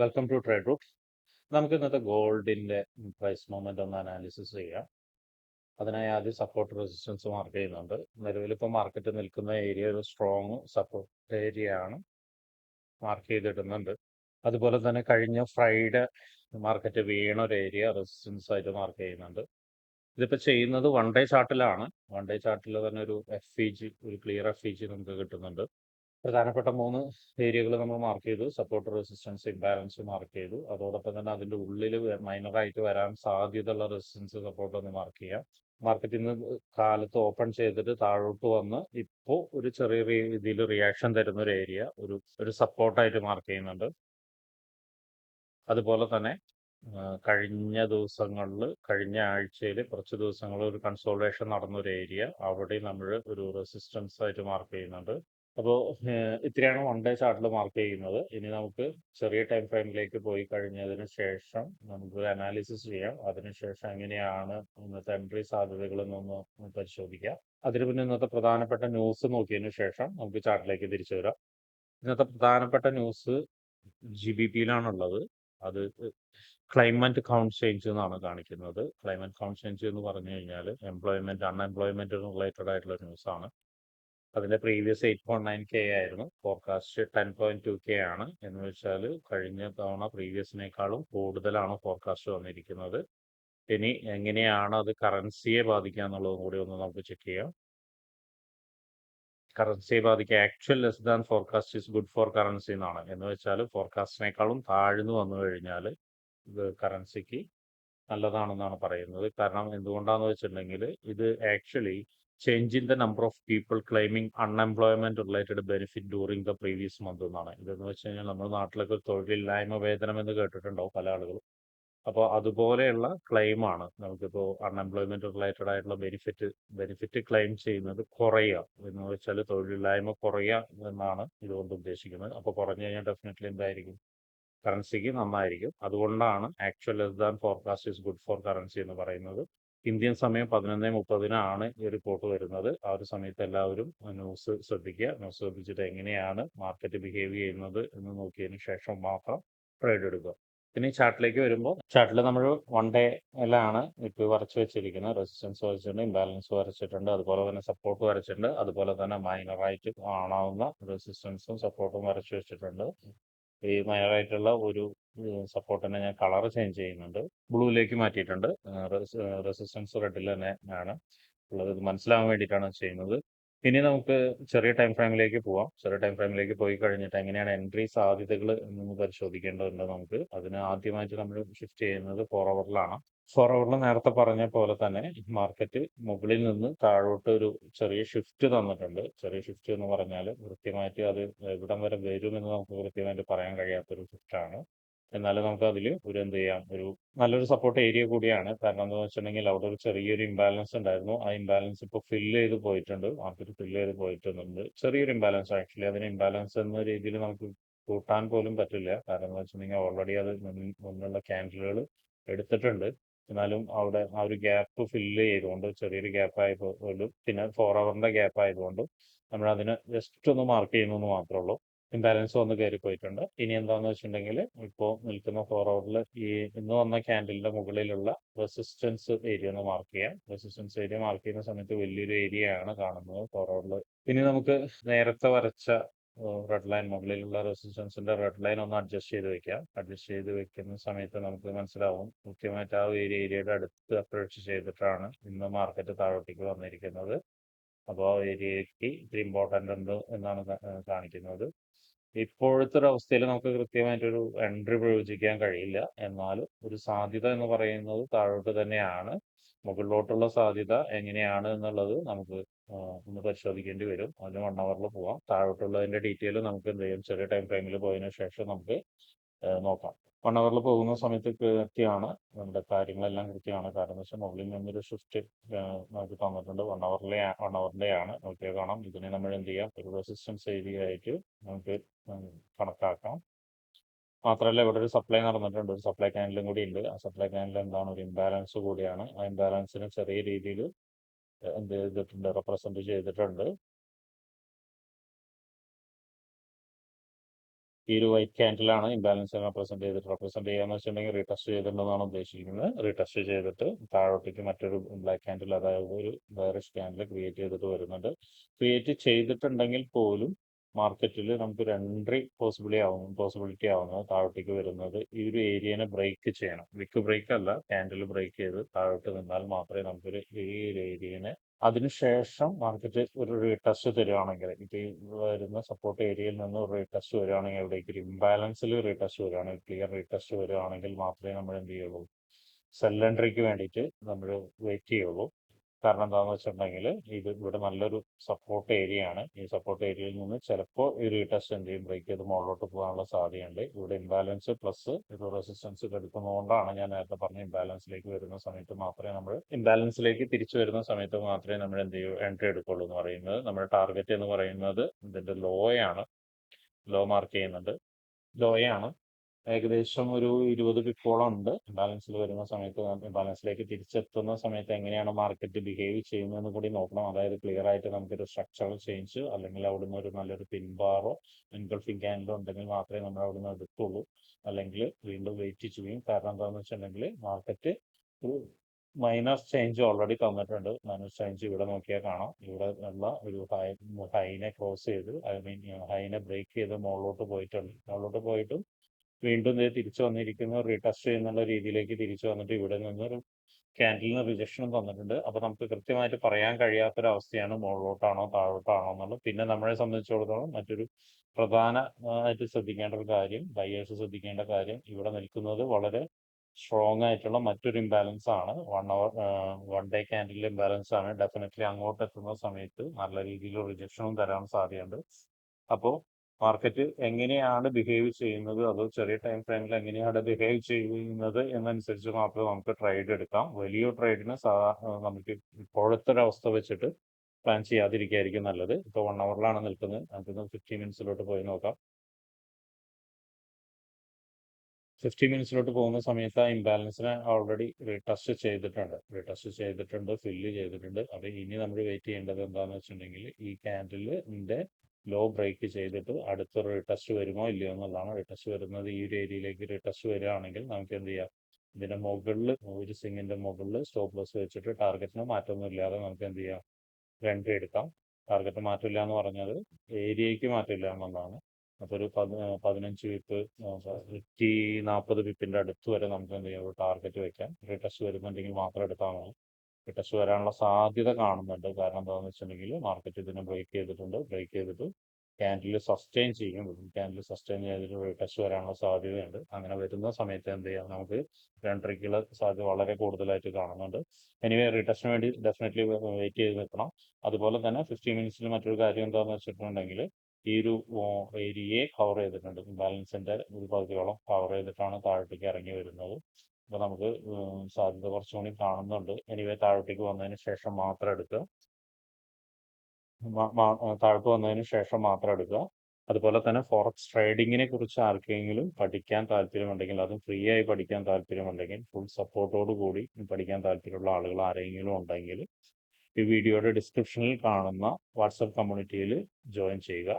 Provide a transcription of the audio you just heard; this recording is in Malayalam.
വെൽക്കം ടു ട്രേഡ് റൂട്ട്സ് നമുക്ക് ഇന്നത്തെ ഗോൾഡിന്റെ പ്രൈസ് മൂവ്മെന്റ് ഒന്ന് അനാലിസിസ് ചെയ്യാം. അതിനായി ആദ്യം സപ്പോർട്ട് റെസിസ്റ്റൻസ് മാർക്ക് ചെയ്യുന്നുണ്ട്. നിലവിൽ ഇപ്പോൾ മാർക്കറ്റ് നിൽക്കുന്ന ഏരിയ ഒരു സ്ട്രോങ് സപ്പോർട്ട് ഏരിയ ആണ് മാർക്ക് ചെയ്തിടുന്നുണ്ട്. അതുപോലെ തന്നെ കഴിഞ്ഞ ഫ്രൈഡേ മാർക്കറ്റ് വീണ ഒരു ഏരിയ റെസിസ്റ്റൻസ് ആയിട്ട് മാർക്ക് ചെയ്യുന്നുണ്ട്. ഇതിപ്പോൾ ചെയ്യുന്നത് വൺ ഡേ ചാർട്ടിലാണ് വൺ ഡേ ചാർട്ടിൽ തന്നെ ഒരു എഫ് ഇ ജി ഒരു ക്ലിയർ എഫ് ഇ ജി നമുക്ക് കിട്ടുന്നുണ്ട്. പ്രധാനപ്പെട്ട മൂന്ന് ഏരിയകൾ നമ്മൾ മാർക്ക് ചെയ്തു. സപ്പോർട്ട് റെസിസ്റ്റൻസ് ഇംബാലൻസ് മാർക്ക് ചെയ്തു. അതോടൊപ്പം തന്നെ അതിന്റെ ഉള്ളിൽ മൈനറായിട്ട് വരാൻ സാധ്യതയുള്ള റെസിസ്റ്റൻസ് സപ്പോർട്ട് ഒന്ന് മാർക്ക് ചെയ്യാം. മാർക്കറ്റ് ഇന്ന് കാലത്ത് ഓപ്പൺ ചെയ്തിട്ട് താഴോട്ട് വന്ന് ഇപ്പോൾ ഒരു ചെറിയ രീതിയിൽ റിയാക്ഷൻ തരുന്ന ഒരു ഏരിയ ഒരു ഒരു സപ്പോർട്ടായിട്ട് മാർക്ക് ചെയ്യുന്നുണ്ട്. അതുപോലെ തന്നെ കഴിഞ്ഞ ദിവസങ്ങളിൽ കഴിഞ്ഞ ആഴ്ചയിൽ കുറച്ച് ദിവസങ്ങളിൽ ഒരു കൺസോൾട്ടേഷൻ നടന്ന ഒരു ഏരിയ അവിടെ നമ്മൾ ഒരു റെസിസ്റ്റൻസ് ആയിട്ട് മാർക്ക് ചെയ്യുന്നുണ്ട്. അപ്പോൾ ഇത്രയാണ് വൺ ഡേ ചാർട്ടിൽ മാർക്ക് ചെയ്യുന്നത്. ഇനി നമുക്ക് ചെറിയ ടൈം ഫ്രെയിമിലേക്ക് പോയി കഴിഞ്ഞതിന് ശേഷം നമുക്കൊരു അനാലിസിസ് ചെയ്യാം. അതിനുശേഷം എങ്ങനെയാണ് ഇന്നത്തെ എൻട്രി നിന്ന് പരിശോധിക്കാം. അതിന് പിന്നെ ഇന്നത്തെ പ്രധാനപ്പെട്ട ന്യൂസ് നോക്കിയതിനു ശേഷം നമുക്ക് ചാർട്ടിലേക്ക് തിരിച്ചു വരാം. ഇന്നത്തെ പ്രധാനപ്പെട്ട ന്യൂസ് ജി ബി പിയിലാണുള്ളത് അത് ക്ലൈമറ്റ് കൗണ്ട് ചേഞ്ച് എന്നാണ് കാണിക്കുന്നത്. ക്ലൈമറ്റ് കൗണ്ട് ചേഞ്ച് എന്ന് പറഞ്ഞു കഴിഞ്ഞാൽ എംപ്ലോയ്മെന്റ് അൺഎംപ്ലോയ്മെന്റ് റിലേറ്റഡ് ആയിട്ടുള്ള ന്യൂസ് ആണ്. അതിന്റെ previous eight point nine K ആയിരുന്നു. Forecast ten point two K ആണ്. എന്ന് വെച്ചാൽ കഴിഞ്ഞ തവണ പ്രീവിയസിനേക്കാളും കൂടുതലാണ് ഫോർകാസ്റ്റ് വന്നിരിക്കുന്നത്. ഇനി എങ്ങനെയാണ് അത് കറൻസിയെ ബാധിക്കുക എന്നുള്ളതും കൂടി ഒന്ന് നമുക്ക് ചെക്ക് ചെയ്യാം. കറൻസിയെ ബാധിക്കുക. Actual less than forecast is good for currency എന്നാണ്. എന്ന് വെച്ചാൽ ഫോർകാസ്റ്റിനേക്കാളും താഴ്ന്നു വന്നു കഴിഞ്ഞാൽ കറൻസിക്ക് നല്ലതാണെന്നാണ് പറയുന്നത്. കാരണം എന്തുകൊണ്ടാന്ന് വെച്ചിട്ടുണ്ടെങ്കിൽ ഇത് actually change in the number of people claiming unemployment related benefit during the previous month എന്നാണ്. ഇതെന്ന് വെച്ച് കഴിഞ്ഞാൽ നമ്മുടെ നാട്ടിലൊക്കെ തൊഴിലില്ലായ്മ വേതനം എന്ന് കേട്ടിട്ടുണ്ടാവും പല ആളുകളും. അപ്പോൾ അതുപോലെയുള്ള ക്ലെയിമാണ് നമുക്കിപ്പോൾ അൺഎംപ്ലോയ്മെന്റ് റിലേറ്റഡ് ആയിട്ടുള്ള ബെനിഫിറ്റ് ബെനിഫിറ്റ് ക്ലെയിം ചെയ്യുന്നത് കുറയുക. എന്ന് വെച്ചാൽ തൊഴിലില്ലായ്മ കുറയുക എന്നാണ് ഇതുകൊണ്ട് ഉദ്ദേശിക്കുന്നത്. അപ്പോൾ കുറഞ്ഞു കഴിഞ്ഞാൽ ഡെഫിനറ്റ്ലി എന്തായിരിക്കും? കറൻസിക്ക് നന്നായിരിക്കും. അതുകൊണ്ടാണ് actual less than forecast is good for currency എന്ന് പറയുന്നത്. ഇന്ത്യൻ സമയം പതിനൊന്ന് മുപ്പതിനാണ് ഈ റിപ്പോർട്ട് വരുന്നത്. ആ ഒരു സമയത്ത് എല്ലാവരും ന്യൂസ് ശ്രദ്ധിക്കുക. ന്യൂസ് ശ്രദ്ധിച്ചിട്ട് എങ്ങനെയാണ് മാർക്കറ്റ് ബിഹേവ് ചെയ്യുന്നത് എന്ന് നോക്കിയതിന് ശേഷം മാത്രം ട്രേഡ് എടുക്കുക. പിന്നെ ചാർട്ടിലേക്ക് വരുമ്പോൾ ചാർട്ടിൽ നമ്മൾ വൺ ഡേ എല്ലാമാണ് ഇപ്പോൾ വരച്ച് വെച്ചിരിക്കുന്നത്. റെസിസ്റ്റൻസ് വരച്ചിട്ടുണ്ട് ഇംബാലൻസ് വരച്ചിട്ടുണ്ട് അതുപോലെ തന്നെ സപ്പോർട്ട് വരച്ചിട്ടുണ്ട് അതുപോലെ തന്നെ മൈനറായിട്ട് കാണാവുന്ന റെസിസ്റ്റൻസും സപ്പോർട്ടും വരച്ച് വെച്ചിട്ടുണ്ട്. ഈ മൈനറായിട്ടുള്ള ഒരു സപ്പോർട്ടിനെ ഞാൻ കളർ ചേഞ്ച് ചെയ്യുന്നുണ്ട്. ബ്ലൂയിലേക്ക് മാറ്റിയിട്ടുണ്ട്. റെസിസ്റ്റൻസ് റെഡിൽ തന്നെ ആണ് ഉള്ളത്. ഇത് മനസ്സിലാവാൻ വേണ്ടിയിട്ടാണ് ചെയ്യുന്നത്. ഇനി നമുക്ക് ചെറിയ ടൈം ഫ്രെയിമിലേക്ക് പോവാം. ചെറിയ ടൈം ഫ്രെയിമിലേക്ക് പോയി കഴിഞ്ഞിട്ട് എങ്ങനെയാണ് എൻട്രി സാധ്യതകൾ എന്നൊന്ന് പരിശോധിക്കേണ്ടതുണ്ട് നമുക്ക്. അതിന് ആദ്യമായിട്ട് നമ്മൾ ഷിഫ്റ്റ് ചെയ്യുന്നത് ഫോർ അവറിലാണ് ഫോർ അവറിൽ നേരത്തെ പറഞ്ഞ പോലെ തന്നെ മാർക്കറ്റ് മുകളിൽ നിന്ന് താഴോട്ട് ഒരു ചെറിയ ഷിഫ്റ്റ് തന്നിട്ടുണ്ട്. ചെറിയ ഷിഫ്റ്റ് എന്ന് പറഞ്ഞാൽ കൃത്യമായിട്ട് അത് എവിടം വരെ വരുമെന്ന് നമുക്ക് കൃത്യമായിട്ട് പറയാൻ കഴിയാത്തൊരു ഷിഫ്റ്റാണ് എന്നാലും നമുക്ക് അതിൽ ഒരു എന്ത് ചെയ്യാം ഒരു നല്ലൊരു സപ്പോർട്ട് ഏരിയ കൂടിയാണ്. കാരണം എന്താണെന്ന് വെച്ചിട്ടുണ്ടെങ്കിൽ അവിടെ ഒരു ചെറിയൊരു ഇംബാലൻസ് ഉണ്ടായിരുന്നു. ആ ഇംബാലൻസ് ഇപ്പോൾ ഫില്ല് ചെയ്ത് പോയിട്ടുണ്ട്. മാർക്കറ്റ് ഫില്ല് ചെയ്ത് പോയിട്ടുണ്ട്. ചെറിയൊരു ഇംബാലൻസ് ആക്ച്വലി അതിന് ഇംബാലൻസ് എന്ന രീതിയിൽ നമുക്ക് കൂട്ടാൻ പോലും പറ്റില്ല. കാരണം എന്ന് വെച്ചിട്ടുണ്ടെങ്കിൽ ഓൾറെഡി അത് മുന്നുള്ള ക്യാൻഡിലുകൾ എടുത്തിട്ടുണ്ട്. എന്നാലും അവിടെ ആ ഒരു ഗ്യാപ്പ് ഫില്ല് ചെയ്തുകൊണ്ട് ചെറിയൊരു ഗ്യാപ്പ് ആയപ്പോലും പിന്നെ ഫോർ അവറിന്റെ ഗ്യാപ്പ് ആയതുകൊണ്ട് നമ്മൾ അതിനെ ജസ്റ്റ് ഒന്ന് മാർക്ക് ചെയ്യുന്നു എന്ന് മാത്രമേ ഉള്ളൂ. ഇംബാലൻസ് വന്ന് കയറി പോയിട്ടുണ്ട്. ഇനി എന്താന്ന് വെച്ചിട്ടുണ്ടെങ്കിൽ ഇപ്പോൾ നിൽക്കുന്ന ഫോർ അവറിൽ ഈ ഇന്ന് വന്ന ക്യാൻഡലിന്റെ മുകളിലുള്ള റെസിസ്റ്റൻസ് ഏരിയ ഒന്ന് മാർക്ക് ചെയ്യാം. റെസിസ്റ്റൻസ് ഏരിയ മാർക്ക് ചെയ്യുന്ന സമയത്ത് വലിയൊരു ഏരിയ ആണ് കാണുന്നത് ഫോർ അവറിൽ ഇനി നമുക്ക് നേരത്തെ വരച്ച റെഡ് ലൈൻ മുകളിലുള്ള റെസിസ്റ്റൻസിന്റെ റെഡ് ലൈൻ ഒന്ന് അഡ്ജസ്റ്റ് ചെയ്ത് വെക്കാം. അഡ്ജസ്റ്റ് ചെയ്ത് വെക്കുന്ന സമയത്ത് നമുക്ക് മനസ്സിലാവും. കൃത്യമായിട്ട് ആ ഒരു ഏരിയയുടെ അടുത്ത് അപ്രോച്ച് ചെയ്തിട്ടാണ് ഇന്ന് മാർക്കറ്റ് താഴോട്ടേക്ക് വന്നിരിക്കുന്നത്. അപ്പോൾ ആ ഏരിയയ്ക്ക് ഇത്തിരി ഇമ്പോർട്ടന്റ് ഉണ്ട് എന്നാണ് കാണിക്കുന്നത് ഇപ്പോഴത്തെ ഒരു അവസ്ഥയിൽ നമുക്ക് കൃത്യമായിട്ടൊരു എൻട്രി പ്രയോജിക്കാൻ കഴിയില്ല. എന്നാലും ഒരു സാധ്യത എന്ന് പറയുന്നത് താഴോട്ട് തന്നെയാണ്. മുകളിലോട്ടുള്ള സാധ്യത എങ്ങനെയാണ് എന്നുള്ളത് നമുക്ക് ഒന്ന് പരിശോധിക്കേണ്ടി വരും. അതിന് വൺ അവറിൽ പോവാം. താഴോട്ടുള്ളതിന്റെ ഡീറ്റെയിൽ നമുക്ക് എന്ത് ചെയ്യാം? ചെറിയ ടൈം ഫ്രെയിമിൽ പോയതിനു ശേഷം നമുക്ക് നോക്കാം. വൺ അവറിൽ പോകുന്ന സമയത്ത് കൃത്യമാണ്. നമ്മുടെ കാര്യങ്ങളെല്ലാം കൃത്യമാണ്. കാരണം എന്ന് വെച്ചാൽ മുകളിൽ നിന്നൊരു ഷിഫ്റ്റ് നമുക്ക് തന്നിട്ടുണ്ട്. വൺ അവറിലെ വൺ അവറിന്റെ ആണ്. നോക്കിയാൽ കാണാം. ഇതിനെ നമ്മൾ എന്ത് ചെയ്യാം? ഒരു റെസിസ്റ്റൻസ് ഏരിയ ആയിട്ട് നമുക്ക് കണക്കാക്കാം. മാത്രമല്ല ഇവിടെ ഒരു സപ്ലൈ നടന്നിട്ടുണ്ട്. ഒരു സപ്ലൈ ക്യാനലും കൂടി ഉണ്ട്. ആ സപ്ലൈ ക്യാനൽ എന്താണ്? ഒരു ഇംബാലൻസ് കൂടിയാണ്. ആ ഇംബാലൻസിനെ ചെറിയ രീതിയിൽ എന്ത് ചെയ്തിട്ടുണ്ട്? റെപ്രസെന്റ് ചെയ്തിട്ടുണ്ട്. ഈ ഒരു വൈറ്റ് ക്യാൻഡിലാണ് ഇംബാലൻസ് റെപ്രസെന്റ് ചെയ്തിട്ട് റെപ്രസെന്റ് ചെയ്യാന്ന് വെച്ചിട്ടുണ്ടെങ്കിൽ റീടെസ്റ്റ് ചെയ്തിട്ടുണ്ടെന്നാണ് ഉദ്ദേശിക്കുന്നത്. റീടെസ്റ്റ് ചെയ്തിട്ട് താഴോട്ടേക്ക് മറ്റൊരു ബ്ലാക്ക് ക്യാൻഡിൽ അതായത് ഒരു ബയറിഷ് ക്യാൻഡിൽ ക്രിയേറ്റ് ചെയ്തിട്ട് വരുന്നുണ്ട്. ക്രിയേറ്റ് ചെയ്തിട്ടുണ്ടെങ്കിൽ പോലും മാർക്കറ്റിൽ നമുക്ക് എൻട്രി ആവുന്നു ആവും പോസിബിലിറ്റി ആവുന്നത് താഴോട്ടേക്ക് വരുന്നത്. ഈ ഒരു ഏരിയനെ ബ്രേക്ക് ചെയ്യണം. വിക്ക് ബ്രേക്ക് അല്ല ക്യാൻഡിൽ ബ്രേക്ക് ചെയ്ത് താഴോട്ട് നിന്നാൽ മാത്രമേ നമുക്കൊരു ഈ ഒരു ഏരിയനെ അതിനുശേഷം മാർക്കറ്റ് ഒരു റീടെസ്റ്റ് തരുവാണെങ്കിൽ ഇപ്പൊ ഈ വരുന്ന സപ്പോർട്ട് ഏരിയയിൽ നിന്ന് ഒരു റീടെസ്റ്റ് വരുവാണെങ്കിൽ എവിടേക്ക് ഒരു ഇംബാലൻസിൽ റീടെസ്റ്റ് വരുവാണെങ്കിൽ ക്ലിയർ റീടെസ്റ്റ് വരുവാണെങ്കിൽ മാത്രമേ നമ്മൾ എന്ത് ചെയ്യുള്ളൂ? സെൽ എൻട്രിക്ക് വേണ്ടിയിട്ട് നമ്മൾ വെയിറ്റ് ചെയ്യുള്ളൂ. കാരണം എന്താണെന്ന് വെച്ചിട്ടുണ്ടെങ്കിൽ ഇത് ഇവിടെ നല്ലൊരു സപ്പോർട്ട് ഏരിയ ആണ്. ഈ സപ്പോർട്ട് ഏരിയയിൽ നിന്ന് ചിലപ്പോൾ ഈ റീടെസ്റ്റ് എന്ത് ചെയ്യും ബ്രേക്ക് ചെയ്ത് മുകളിലോട്ട് പോകാനുള്ള സാധ്യതയുണ്ട്. ഇവിടെ ഇംബാലൻസ് പ്ലസ് ഇത് റെസിസ്റ്റൻസ് എടുക്കുന്നതുകൊണ്ടാണ് ഞാൻ നേരത്തെ പറഞ്ഞ ഇംബാലൻസിലേക്ക് വരുന്ന സമയത്ത് മാത്രമേ നമ്മൾ ഇംബാലൻസിലേക്ക് തിരിച്ചു വരുന്ന സമയത്ത് മാത്രമേ നമ്മൾ എന്ത് ചെയ്യൂ എൻട്രി എടുക്കുള്ളൂ എന്ന് പറയുന്നത്. നമ്മുടെ ടാർഗറ്റ് എന്ന് പറയുന്നത് ഇതിന്റെ ലോയാണ് ലോ മാർക്ക് ചെയ്യുന്നുണ്ട്. ലോയാണ് ഏകദേശം ഒരു ഇരുപത് പിപ്പോളം ഉണ്ട്. ബാലൻസിൽ വരുന്ന സമയത്ത് ബാലൻസിലേക്ക് തിരിച്ചെത്തുന്ന സമയത്ത് എങ്ങനെയാണ് മാർക്കറ്റ് ബിഹേവ് ചെയ്യുന്നതെന്ന് കൂടി നോക്കണം. അതായത് ക്ലിയർ ആയിട്ട് നമുക്കൊരു സ്ട്രക്ചറൽ ചേഞ്ച് അല്ലെങ്കിൽ അവിടുന്ന് ഒരു നല്ലൊരു പിൻബാറോ എൻഗൾഫിംഗ് ക്യാൻഡോ ഉണ്ടെങ്കിൽ മാത്രമേ നമ്മൾ അവിടുന്ന് എടുത്തുള്ളൂ അല്ലെങ്കിൽ വീണ്ടും വെയിറ്റ് ചെയ്യും കാരണം എന്താണെന്ന് വെച്ചിട്ടുണ്ടെങ്കിൽ മാർക്കറ്റ് ഒരു മൈനസ് ചേഞ്ച് ഓൾറെഡി തന്നിട്ടുണ്ട്. മൈനസ് ചേഞ്ച് ഇവിടെ നോക്കിയാൽ കാണാം. ഇവിടെ ഉള്ള ഒരു ഹൈ ഹൈനെ ക്രോസ് ചെയ്ത് ഐ മീൻ ഹൈനെ ബ്രേക്ക് ചെയ്ത് മുകളിലോട്ട് പോയിട്ടുണ്ട്. മുകളിലോട്ട് പോയിട്ടും വീണ്ടും ഇത് തിരിച്ചു വന്നിരിക്കുന്നു. റീടെസ്റ്റ് ചെയ്യുന്നുള്ള രീതിയിലേക്ക് തിരിച്ചു വന്നിട്ട് ഇവിടെ നിന്നൊരു ക്യാൻഡിലിന് റിജക്ഷനും തന്നിട്ടുണ്ട്. അപ്പൊ നമുക്ക് കൃത്യമായിട്ട് പറയാൻ കഴിയാത്തൊരവസ്ഥയാണ് മുകളിലോട്ടാണോ താഴോട്ടാണോ എന്നുള്ളത്. പിന്നെ നമ്മളെ സംബന്ധിച്ചിടത്തോളം മറ്റൊരു പ്രധാന ആയിട്ട് ശ്രദ്ധിക്കേണ്ട ഒരു കാര്യം ബയേഴ്സ് ശ്രദ്ധിക്കേണ്ട കാര്യം ഇവിടെ നിൽക്കുന്നത് വളരെ സ്ട്രോങ് ആയിട്ടുള്ള മറ്റൊരു ഇംബാലൻസ് ആണ്. One hour one day candle imbalance ആണ്. ഡെഫിനറ്റ്ലി അങ്ങോട്ട് എത്തുന്ന സമയത്ത് നല്ല രീതിയിൽ റിജക്ഷനും തരാൻ സാധ്യതയുണ്ട്. അപ്പോൾ മാർക്കറ്റ് എങ്ങനെയാണ് ബിഹേവ് ചെയ്യുന്നത്? അതോ ചെറിയ ടൈം ഫ്രെയിമിൽ എങ്ങനെയാണ് ബിഹേവ് ചെയ്യുന്നത് എന്നനുസരിച്ച് മാത്രമേ നമുക്ക് ട്രേഡ് എടുക്കാം. വലിയ ട്രേഡിന് നമുക്ക് ഇപ്പോഴത്തെ ഒരു അവസ്ഥ വെച്ചിട്ട് പ്ലാൻ ചെയ്യാതിരിക്കുകയായിരിക്കും നല്ലത്. ഇപ്പോൾ വൺ അവറിലാണ് നിൽക്കുന്നത്. നമുക്കൊന്ന് ഫിഫ്റ്റി മിനിറ്റ്സിലോട്ട് പോയി നോക്കാം. ഫിഫ്റ്റി മിനിറ്റ്സിലോട്ട് പോകുന്ന സമയത്ത് ആ ഇംബാലൻസിനെ ഓൾറെഡി റീടസ്റ്റ് ചെയ്തിട്ടുണ്ട്. റീടസ്റ്റ് ചെയ്തിട്ടുണ്ട് ഫില്ല് ചെയ്തിട്ടുണ്ട്. അപ്പോൾ ഇനി നമ്മൾ വെയിറ്റ് ചെയ്യേണ്ടത് എന്താണെന്ന് വെച്ചിട്ടുണ്ടെങ്കിൽ ഈ ക്യാൻഡിലിന്റെ ലോ ബ്രേക്ക് ചെയ്തിട്ട് അടുത്തൊരു റിട്ടസ്റ്റ് വരുമോ ഇല്ലയോ എന്നുള്ളതാണ്. റിട്ടസ്റ്റ് വരുന്നത് ഈ ഒരു ഏരിയയിലേക്ക് റിട്ടസ്റ്റ് വരികയാണെങ്കിൽ നമുക്ക് എന്ത് ചെയ്യാം? ഇതിന്റെ മുകളിൽ ഒരു സിങ്ങിന്റെ മുകളിൽ സ്റ്റോപ്പ് ലോസ് വെച്ചിട്ട് ടാർഗറ്റിന് മാറ്റമൊന്നും ഇല്ലാതെ നമുക്ക് എന്ത് ചെയ്യാം? എൻട്രി എടുക്കാം. ടാർഗറ്റ് മാറ്റില്ല എന്ന് പറഞ്ഞത് ഏരിയയ്ക്ക് മാറ്റില്ല എന്നുള്ളതാണ്. അപ്പോൾ ഒരു പതിനഞ്ച് വിപ്പ് നൂറ്റി നാൽപ്പത് വിപ്പിന്റെ അടുത്ത് വരെ നമുക്ക് എന്ത് ചെയ്യാം? ഒരു ടാർഗറ്റ് വെക്കാം. റിട്ടസ്റ്റ് വരുന്നുണ്ടെങ്കിൽ മാത്രം എടുത്താൽ മതി. ടെസ്റ്റ് വരാനുള്ള സാധ്യത കാണുന്നുണ്ട്. കാരണം എന്താണെന്ന് വെച്ചിട്ടുണ്ടെങ്കിൽ മാർക്കറ്റ് ഇതിനെ ബ്രേക്ക് ചെയ്തിട്ടുണ്ട്. ബ്രേക്ക് ചെയ്തിട്ട് ക്യാൻഡിൽ സസ്റ്റെയിൻ ചെയ്യും. ക്യാൻഡിൽ സസ്റ്റെയിൻ ചെയ്തിട്ട് ടെസ്റ്റ് വരാനുള്ള സാധ്യതയുണ്ട്. അങ്ങനെ വരുന്ന സമയത്ത് എന്ത് ചെയ്യാം? നമുക്ക് രണ്ടരയ്ക്കുള്ള സാധ്യത വളരെ കൂടുതലായിട്ട് കാണുന്നുണ്ട്. എനിവേ റീടെസ്റ്റിന് വേണ്ടി ഡെഫിനറ്റ്ലി വെയിറ്റ് ചെയ്ത് നിൽക്കണം. അതുപോലെ തന്നെ ഫിഫ്റ്റി മിനിറ്റ്സിൽ മറ്റൊരു കാര്യം എന്താണെന്ന് വെച്ചിട്ടുണ്ടെങ്കിൽ ഈ ഒരു ഏരിയയെ കവർ ചെയ്തിട്ടുണ്ട്. ബാലൻസിന്റെ ഒരു പകുതിയോളം കവർ ചെയ്തിട്ടാണ് താഴത്തേക്ക് ഇറങ്ങി വരുന്നത്. അപ്പോൾ നമുക്ക് സാധ്യത കുറച്ചുകൂടി കാണുന്നുണ്ട്. എനിവേ താഴോട്ടേക്ക് വന്നതിന് ശേഷം മാത്രം എടുക്കുക. താഴോട്ട് വന്നതിന് ശേഷം മാത്രം എടുക്കുക. അതുപോലെ തന്നെ ഫോറക്സ് ട്രേഡിങ്ങിനെ കുറിച്ച് ആർക്കെങ്കിലും പഠിക്കാൻ താല്പര്യമുണ്ടെങ്കിൽ അതും ഫ്രീ ആയി പഠിക്കാൻ താല്പര്യമുണ്ടെങ്കിൽ ഫുൾ സപ്പോർട്ടോട് കൂടി പഠിക്കാൻ താല്പര്യമുള്ള ആളുകൾ ആരെങ്കിലും ഉണ്ടെങ്കിൽ ഈ വീഡിയോയുടെ ഡിസ്ക്രിപ്ഷനിൽ കാണുന്ന വാട്സപ്പ് കമ്മ്യൂണിറ്റിയിൽ ജോയിൻ ചെയ്യുക.